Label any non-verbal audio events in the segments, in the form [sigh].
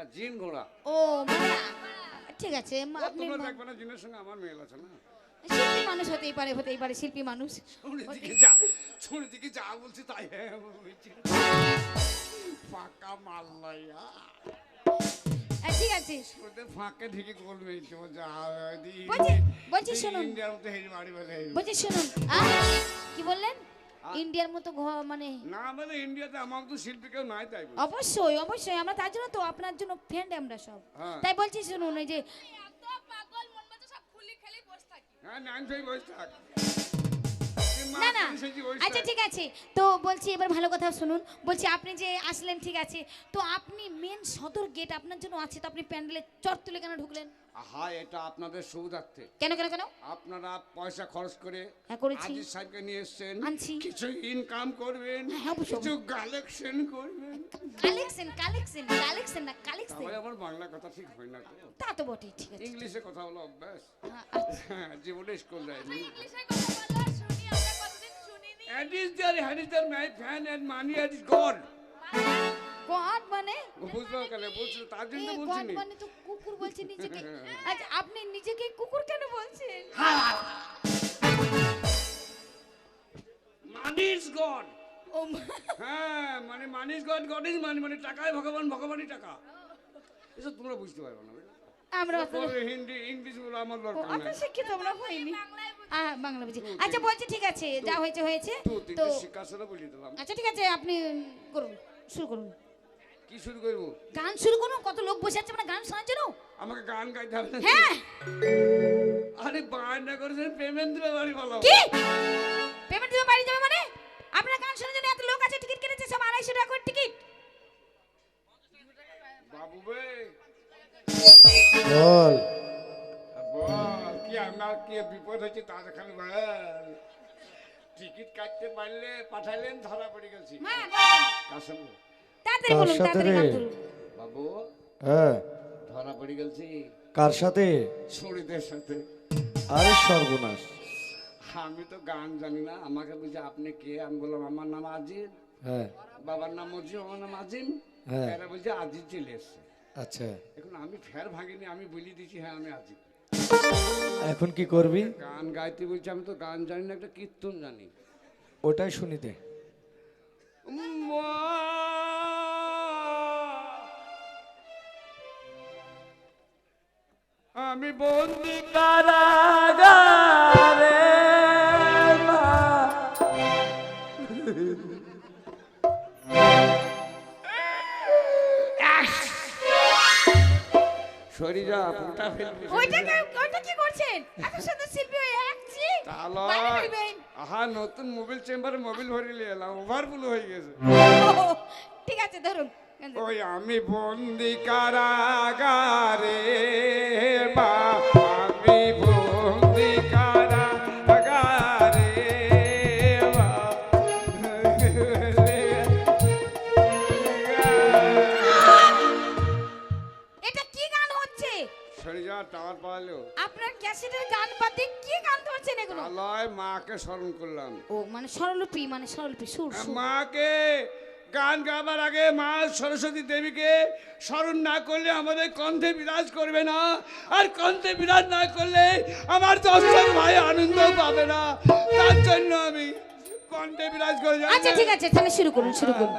আর জিন ঘোড়া। ও ঠিক আছে আপনি তোমরা মা- দেখবে না জিনের সঙ্গে আমার মেল আছে না? শিল্পী মানুষ হতেই পারে হতেই পারে শিল্পী মানুষ। শুনে দিকে যা শুনে দিকে যা বলছি তাই হ্যাঁ ফাঁকা মাল্লাইয়া ঠিক আছে। ওদের ফাঁকে ঢেকে করবে তো যা বলছি- বলছি শুনুন। ইন্ডিয়ার মতো হেরি বাড়ি বলে বলছি শুনুন। কি বললেন? ইন্ডিয়ার মতো ঘর মানে না মানে ইন্ডিয়াতে আমার তো শিল্পী কেউ নাই তাই অবশ্যই অবশ্যই আমরা তার জন্য তো আপনার জন্য ফ্রেন্ড আমরা সব। হ্যাঁ। তাই বলছি শুনুন এই যে এত পাগল মন মতো সব খুলি খেলি বসে থাকি। হ্যাঁ নাম সেই বসে থাক। না না আচ্ছা ঠিক আছে। তো বলছি এবার ভালো কথা শুনুন। বলছি আপনি যে আসলেন ঠিক আছে। তো আপনি মেন সদর গেট আপনার জন্য আছে তো আপনি প্যান্ডেলে চট তুলে কেন ঢুকলেন? আহা এটা আপনাদের সুবিধার্থে কেন কেন কেন? আপনারা পয়সা খরচ করে হ্যাঁ, করেছি। আজিজ সাহেবকে নিয়ে এসছেন। আনছি। কিছু ইনকাম করবেন হ্যাঁ, কিছু কালেকশন করবেন। কালেকশন কালেকশন কালেকশন না কালেকশন। তাহলে আমার বাংলা কথা ঠিক হয় না তা। তো বটে ঠিক আছে। ইংলিশে কথা হলো অভ্যাস। হ্যাঁ, আচ্ছা। হ্যাঁ, জীবনে স্কুল যায়নি। ইংলিশে কথা বলো শুনি আমরা কতদিন শুনিনি? There, and is there my fan and money and is God? God মানে বুঝলো কেন বলছিল তার জন্য এই বলছি গড মানে তো কুকুর বলছে নিজেকে। আচ্ছা আপনি নিজেকে কুকুর কেন বলছেন? is God. ও হ্যাঁ মানে money is God God is money মানে টাকায় ভগবান ভগবানই টাকা। এসব তোমরা বুঝতে পারবে না আমরা হিন্দি ইংলিশ বলে আমার দরকার নেই। শিক্ষিত আমরা হইনি। বাংলা বুঝি। আচ্ছা বলছি ঠিক আছে যা হয়েছে হয়েছে। তো তো শিক্ষা আচ্ছা ঠিক আছে আপনি করুন শুরু করুন। কি শুরু করব? গান শুরু করুন কত লোক বসে আছে মানে গান শোনার জন্য? আমাকে গান গাইতে হবে। হ্যাঁ। আরে বায়না করেছেন পেমেন্ট দেবে বাড়ি বলো কি? পেমেন্ট দিবে বাড়ি যাবে মানে? আপনার গান শোনার জন্য এত লোক আছে টিকিট কেটেছে সব আড়াইশো টাকা করে টিকিট। বাবু বে। বল। বল কি আমার কি বিপদ হয়েছে তা দেখান বল। টিকিট কাটতে পারলে পাঠাইলেন ধরা পড়ে গেছি। হ্যাঁ সঙ্গে? তাড়াতাড়ি বলুন সাথে তাড়াতাড়ি রে? ধরুন বাবু হ্যাঁ। ধরা পড়ে গেছি কার সাথে? ছড়িদের সাথে। আরে সর্বনাশ। আমি তো গান জানি না আমাকে বুঝে আপনি কে? আমি বললাম আমার নাম আজিম। হ্যাঁ। বাবার নাম মজিম আমার নাম আজিম। হ্যাঁ। এরা বলছে আজিজ চলে এসছে। আচ্ছা। এখন আমি ফের ভাঙিনি আমি বলি দিচ্ছি হ্যাঁ আমি আজিম। এখন কি করবি? গান গাইতে বলছি আমি তো গান জানি না একটা কীর্তন জানি। ওটাই শুনিতে আমি বন্দি কারাগারে শরীরা ফুটা ফেলবি ওইটা ওইটা কি করছেন? এত সুন্দর শিল্পী হয়ে একছি তাহলে আহা নতুন মোবিল চেম্বারে মোবিল ভরে নিয়ে এলাম ওভারফুল হয়ে গেছে। ঠিক আছে ধরুন। ওই আমি বন্দি কারাগারে বা আমি বন্দি কারাগারে এটা কি গান হচ্ছে? সরিজা টাওয়ার পাওয়ালো আপনার ক্যাসেটের গান বাদে কি গান ধরছেন এগুলো? আলয় মাকে স্মরণ করলাম। ও মানে স্বরলিপি মানে স্বরলিপি সুর সুর। মাকে গান গাবার আগে মা সরস্বতী দেবীকে স্মরণ না করলে আমাদের কণ্ঠে বিরাজ করবে না। আর কণ্ঠে বিরাজ না করলে আমার দর্শক ভাই আনন্দ পাবে না। তার জন্য আমি কণ্ঠে বিরাজ করে আচ্ছা ঠিক আছে, তাহলে শুরু করুন শুরু করুন।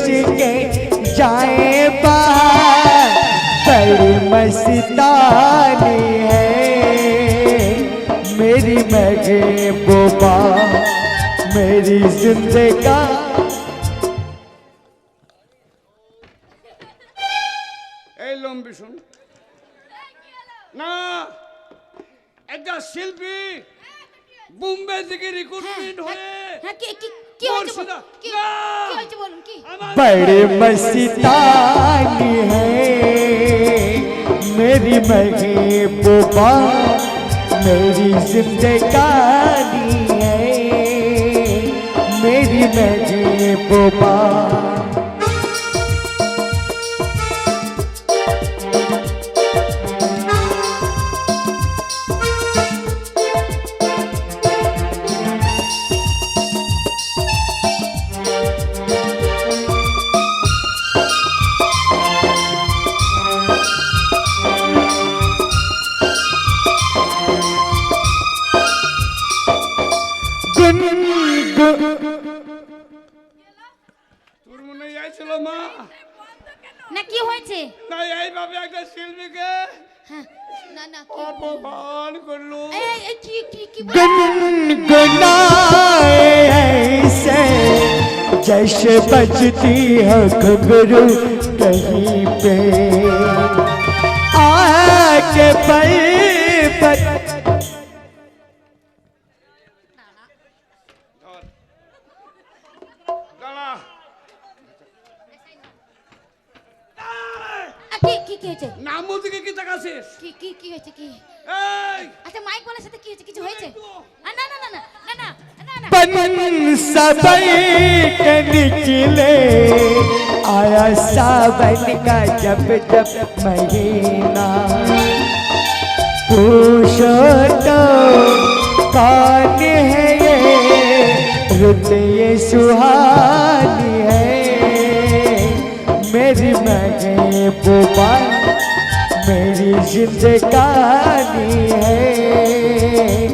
उसके जाए बाहर बड़ी मस्तानी है। मेरी मगे बोबा मेरी जिंदगा। লম্বি বোম্বে থেকে রিক্রুটমেন্ট হয়ে হ্যাঁ কি কি কি হয়েছে বল- মুর্শিদা- কি না! কি হয়েছে বলুন কি আমার बड़े मस्तानी है मेरी महबूबा मेरी जिंदगानी है मेरी महबूबा তোর মনে যাইছিল মা না কি হয়েছে না এইভাবে একটা শিল্পীকে হ্যাঁ না না কি অপমান করলো এই, এই, এই, কি কি কি বল- गुनगुनाए ऐसे जैसे बजती है घुघरू कहीं पे आके पल কি কি কি হয়েছে? নাম বলতে কি কি তাকাছিস কি কি কি হয়েছে কি? এই! আচ্ছা মাইক বলার সাথে কি হয়েছে কিছু হয়েছে? না না না না না না बन सबल के निकले आया सावन का जब जब महीना पूछो तो कौन है ये रुत ये सुहानी महबूबा मेरी जिंदगानी है।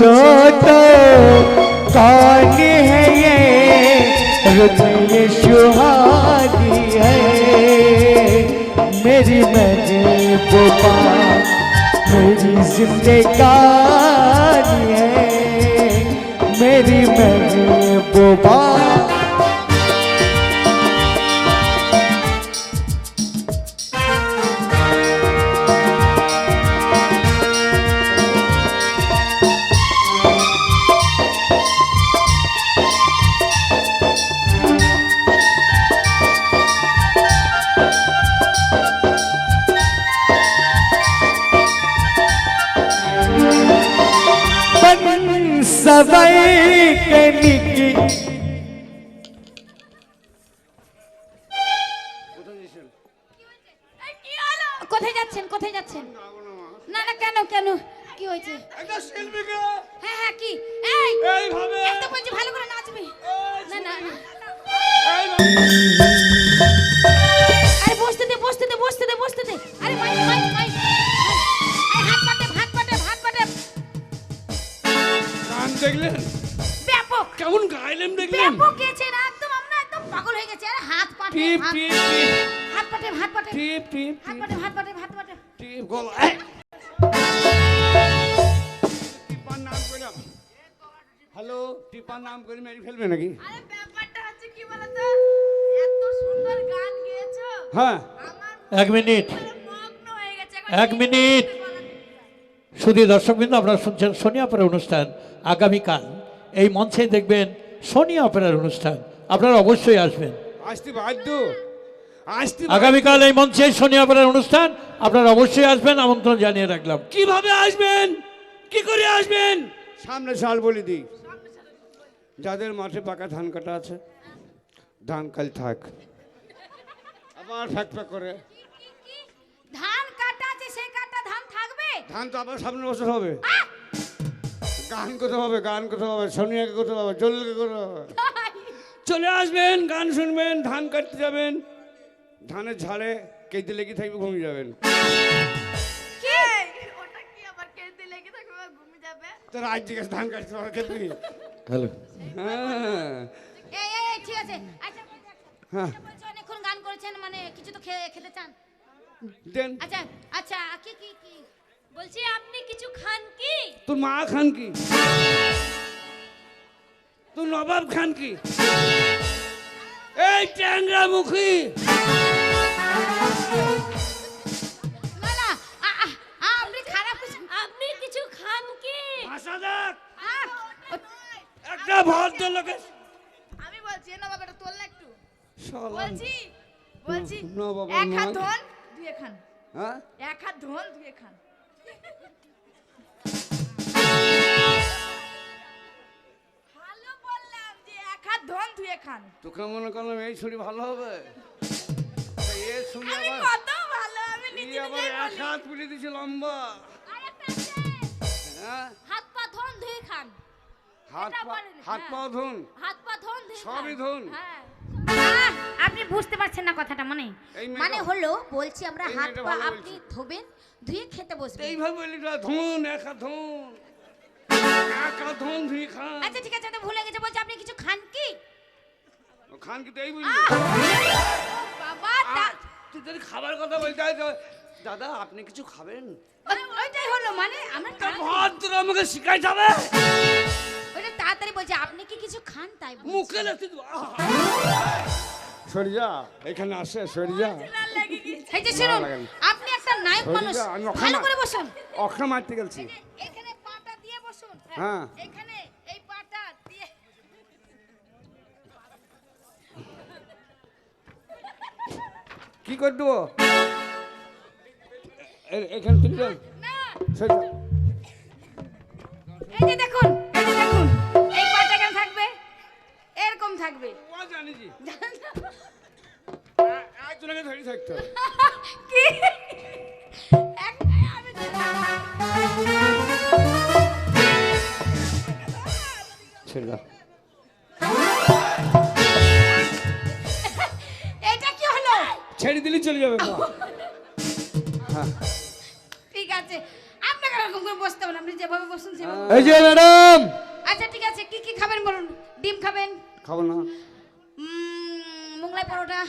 पूछो कौन है ये रुत ये सुहानी है? मेरी महबूबा, मेरी जिंदगानी है। मेरी महबूबा बन নিকে নিকি কোথায় যাচ্ছেন কোথায় যাচ্ছেন? না কেন কেন? হ্যাঁ, হ্যাঁ, আরে বসতে দে বসতে দে বসতে দে বসতে দে। আরে মাই মাই মাই হাত পাটে হাত পাটে হাত কেমন গাইলেন দেখলেন? গেছে না একদম আমরা একদম পাগল হয়ে গেছি। আরে হাত পাটে টিপ টিপ টিপ। হাত পাটে হাত পাটে। টিপ টিপ হাত পাটে হাত পাটে হাত পাটে। টিপ গলা। এই। টিপার নাম করলাম হ্যালো টিপার নাম করে মেরে ফেলবে নাকি? আরে ব্যাপারটা হচ্ছে কি বলতো? এত সুন্দর গান গেয়েছো। হ্যাঁ। এক মিনিট। মগ্ন হয়ে গেছে। এখন এক মিনিট। শুধু দর্শকবৃন্দ আপনারা শুনছেন সোনি অপেরার অনুষ্ঠান আগামীকাল। এই মঞ্চে দেখবেন সোনি অপেরার অনুষ্ঠান। আপনারা অবশ্যই আসবেন। আসতে বাধ্য আসতে আগামীকাল এই মঞ্চে সোনি অপেরার অনুষ্ঠান আপনারা অবশ্যই আসবেন আমন্ত্রণ জানিয়ে রাখলাম। কীভাবে আসবেন? কি করে আসবেন? সামনে সাল বলে দিই। যাদের মাঠে পাকা ধান কাটা আছে ধান কাল থাক। আবার ফ্যাক ফ্যাক করে। ধান কাটা আছে সেই কাটা ধান থাকবে? ধান তো আবার সামনে বছর হবে। গান করতে হবে গান করতে হবে সোনিয়াকে করতে হবে জলকে করতে হবে। চলে আসবেন গান শুনবেন ধান কাটতে যাবেন ধানের ঝাড়ে কেটে লেগে থাকবে ঘুমিয়ে যাবেন। এই, ওটা কি আবার কেটে লেগে থাকবে আর ঘুমিয়ে যাবে? তোর আজ থেকে ধান কাটতে খেতে হ্যালো। হ্যাঁ ঠিক আছে। আচ্ছা হ্যাঁ। আচ্ছা, অনেকক্ষণ গান করেছেন মানে কিছু তো খেয়ে খেতে চান? দেন। আচ্ছা আচ্ছা কি কি কি? বলছি আপনি কিছু খান কি? তোর মা খান কি? তোর নবাব খান কি? এই ট্যাংরা মুখী। না না আ, আ, আ, আপনি খারাপ কিছু- আপনি কিছু খান কি? ভাষা দেখ আ, ও- একটা ভদ্র লোকের আমি বলছি না বাবা এটা তোল না একটু? শালা। বলছি বলছি না বাবা, এক হাত নয়। ধন ধুয়ে খান। হ্যাঁ? এক হাত ধন ধুয়ে খান। ভালো বললাম যে এক হাত ধন ধুয়ে খান। তোকে মনে করলাম এই ছুরি ভালো হবে? এ ছুরি আবার এক হাত পুড়ে দিছে লম্বা। হ্যাঁ? হাত পা ধন ধুয়ে খান। হাত পা হাত হ্যাঁ। পা ধুন। হাত পা ধন সবই। ধুন। হ্যাঁ। আপনি বুঝতে পারছেন না কথাটা মানে? মানে হলো বলছি আমরা হাত পা আপনি ধোবেন ধুয়ে খেতে বসবেন। এইভাবে বলি না, ধুন এক ধুন এক ধুন ধুই খান। আচ্ছা ঠিক আছে আমি তো ভুলে গেছে বলছি আপনি কিছু খান কি? ও খান কি তো এই বুঝলি বাবা তুই যদি খাবার কথা বলতে দাদা আপনি কিছু খাবেন? ওই- ওইটাই হলো মানে আমরা ভদ্র আমাকে শিখাই যাবে ওইটা তাড়াতাড়ি বলছি আপনি কি কিছু খান তাই। মুখে লাগতে সরিয়া এখানে আসে সরিয়া। এই যে শুনুন আপনি একটা নায়ক মানুষ যা, ভালো করে বসুন। অক্ষা মারতে গেছি এখানে পাটা দিয়ে বসুন। হ্যাঁ এখানে এই পাটা দিয়ে কি করে দেবো এ- এখানে দাও। না। এই যে দেখুন এই যে দেখুন এই পাটা কেন থাকবে? এরকম থাকবে। ও জানিছি একজনকে ধরে থাকতে হবে। [laughs] কি? ছেড়ে দাও। এটা কি হলো? ছেড়ে দিলে চলে যাবে হ্যাঁ ঠিক আছে। আপনাকে এরকম করে বসতে হবে না আপনি যেভাবে বসুন সেভাবে এই যে ম্যাডাম! আচ্ছা ঠিক আছে। কি কি খাবেন বলুন? ডিম খাবেন? খাব না। উম, মোগলাই পরোটা।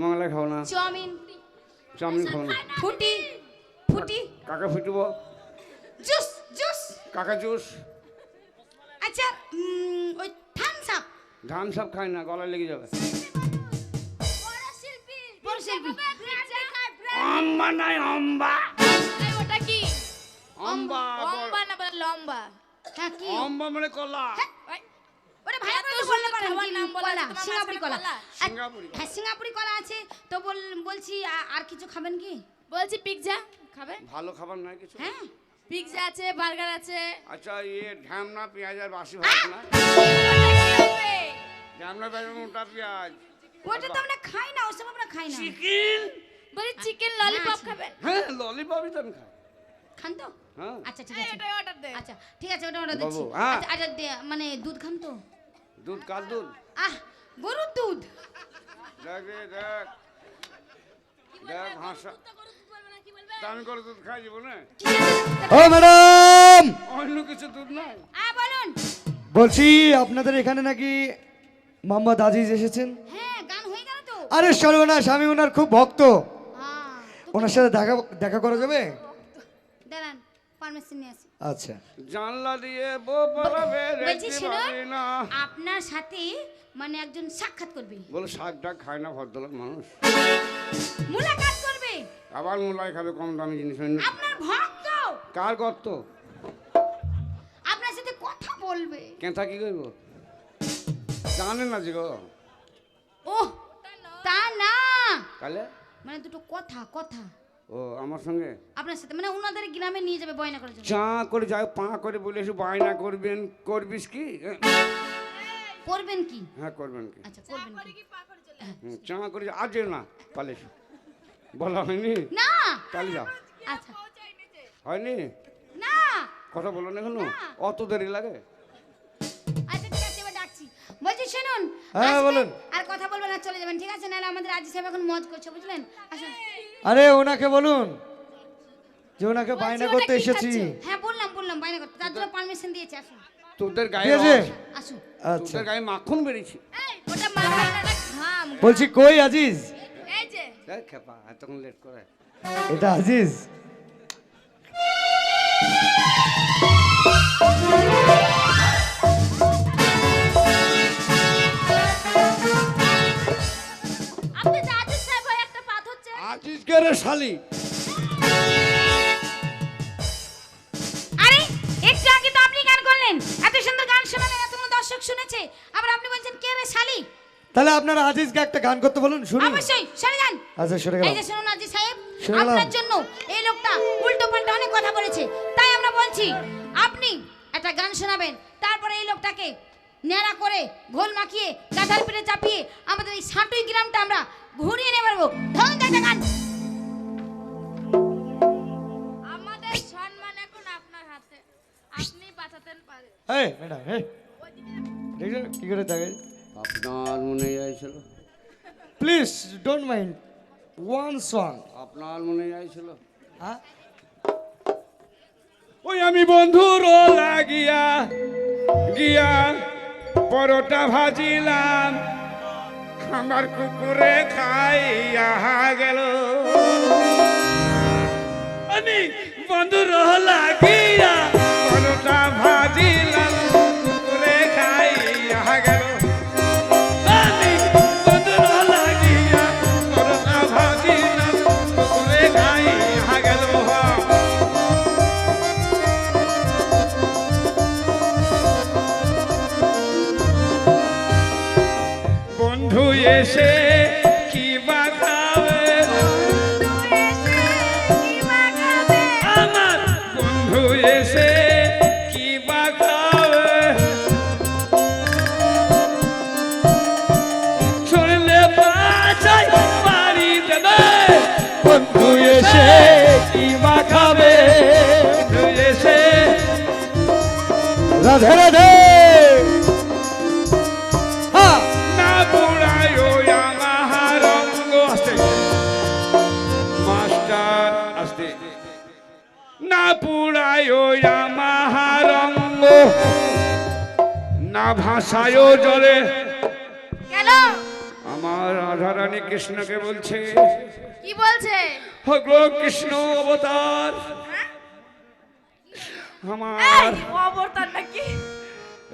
মঙ্গলা খাও না। চাউমিন। চাউমিন খাব না। ফুটি। ফুটি। কাকা ফুটবো? Juice juice. কাকা জুস? আচ্ছা ওই থামস আপ ধান সব খাই না গলায় লেগে যাবে। বড় শিল্পী অম্বা নাই অম্বা। ওটা কি? অম্বা লম্বা না বলে লম্বা? হ্যাঁ কি? অম্বা মানে কলা। ওটা ভালো করে এত তো কলা সিঙ্গাপুরি কলা? সিঙ্গাপুরি হ্যাঁ সিঙ্গাপুরি কলা। আছে তো বল বলছি আর কিছু খাবেন কি? বলছি পিৎজা খাবে? ভালো খাবার নাই কিছু? হ্যাঁ। পিৎজা আছে বার্গার আছে। আচ্ছা ইয়ে ঢ্যামনা পেঁয়াজ আর বাসি ভাত না ঢ্যামনা পেঁয়াজ মোটা পেঁয়াজ। ওটা তো আমরা খাই না ওসব আমরা খাই না। চিকেন? বলছি চিকেন ললিপপ আচ্ছা। খাবেন হ্যাঁ ললিপপই তো আমি খাই খান তো? হ্যাঁ। আচ্ছা ঠিক আছে। ওটাই অর্ডার দে। আচ্ছা ঠিক আছে ওটা অর্ডার দিচ্ছি। হ্যাঁ। আচ্ছা আচ্ছা দে- মানে দুধ খান তো? দুধ কার দুধ? আহ গরুর দুধ। দেখ রে, দেখ। দেখ তা করে দুধ খাই যাব না? ও ম্যাডাম! অন্য কিছু দুধ নাই? আ বলুন। বলছি আপনাদের এখানে নাকি মোহাম্মদ আজিজ এসেছেন? হ্যাঁ গান হয়ে গেল তো। আরে সর্বনাশ আমি ওনার খুব ভক্ত। ওনার সাথে দেখা দেখা করা যাবে? পারমিশন নিয়ে আসি। আচ্ছা। জানলা দিয়ে বলছি শুনুন আপনার সাথে মানে একজন সাক্ষাৎ করবে। বলো শাক ডাক খায় না ভদ্রলোক মানুষ। মুলাকাত করবে। আবার মূলাই খাবে কম দামি জিনিস আপনার ভক্ত। কার গর্ত আপনার সাথে কথা বলবে। কেঁথা কি করব? জানে না যে গো। ও তা না। কালে? মানে দুটো কথা কথা। ও আমার সঙ্গে? আপনার সাথে মানে ওনাদের গ্রামে নিয়ে যাবে বয়না করার জন্য। চা করে যাও পা করে বলে এসে বায়না করবেন করবিস কি? করবেন কি? হ্যাঁ করবেন কি। আচ্ছা করবেন কি? চা করে আজ যেও। না পালে বলা হয়নি? না! কালি যাও। আচ্ছা। হয়নি? না! কথা বলো না কেন অত দেরি লাগে? হ্যাঁ, বলুন। আর কথা বলবেন না চলে যাবেন ঠিক আছে? নাহলে আমাদের আজি সাহেব এখন মজ করছে বুঝলেন? আসুন। আরে ওনাকে বলুন যে ওনাকে বায়না করতে এসেছি। হ্যাঁ বললাম বললাম বাইরে করতে। তার জন্য পারমিশন দিয়েছে আসুন। তোদের গায়ে আছে? আসুন। আচ্ছা। তোদের গায়ে মাখন বেরিয়েছে। এই ওটা মাখন ঘাম বলছি কই আজিজ? এই যে। দেখ খেপা এতক্ষণ লেট করে। এটা আজিজ? রে শালি আরে একটু আগে তো আপনি গান করলেন। এত সুন্দর গান শোনালেন এতগুলো দর্শক শুনেছে। আবার আপনি বলছেন কে রে শালি? তাহলে আপনারা আজিজকে একটা গান করতে বলুন শুনি অবশ্যই শুনে যান। আচ্ছা সরে এই যে শুনুন আজি সাহেব আপনার জন্য এই লোকটা উল্টো পাল্টা অনেক কথা বলেছে। তাই আমরা বলছি আপনি একটা গান শোনাবেন তারপরে এই লোকটাকে ন্যাড়া করে ঘোল মাখিয়ে গাধার পিঠে চাপিয়ে আমাদের এই সাঁটুই গ্রামটা আমরা ঘুরিয়ে নিয়ে পারব ধরুন একটা গান আমাদের সম্মান এখন আপনার হাতে। আপনি বাঁচাতেন পারেন এই ম্যাডাম এই। দেখছ কি করে থাকে আপনার মনে আইছিল please don't mind one song আপনার মনে আইছিল হ্যাঁ? ওই আমি বন্ধুর লাগিয়া গিয়া পরোটা ভাজিলাম। আমার কুকুরে খাইয়া গেল। আমি বন্ধুর লাগিয়া। রাধে রাধে হ্যাঁ না বুড়ায় আমার রঙ্গ মাস্টার না পুড়ায় আমার রঙ্গ না ভাষায় জলে। কেন? আমার রাধারানী কৃষ্ণকে বলছে কি বলছে? হগো কৃষ্ণ অবতার। আমার। অবতার নাকি?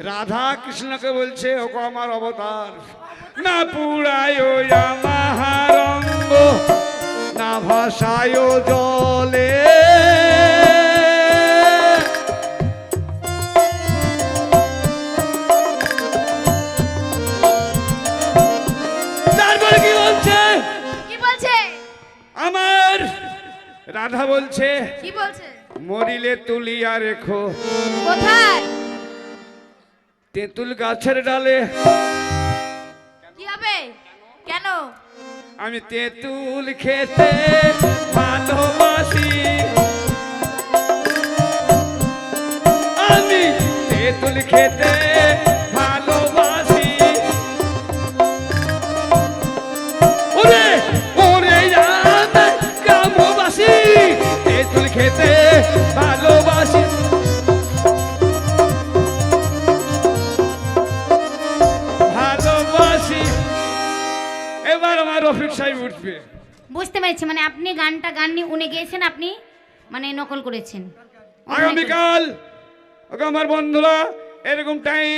রাধা কৃষ্ণকে বলছে ওকে আমার অবতার। না পুরায় আমার অঙ্গ না ভাষায় জলে। তারপরে কি বলছে? আমার রাধা বলছে মরিলে তুলিয়া রেখো। কোথায়? তেঁতুল গাছের ডালে। কি হবে? কেন? আমি তেঁতুল খেতে ভালোবাসি। আমি তেঁতুল খেতে পেরেছি মানে আপনি গানটা, গান নিয়ে উনি গিয়েছেন, আপনি মানে নকল করেছেন। আগামীকাল আমার বন্ধুরা, এরকম টাইম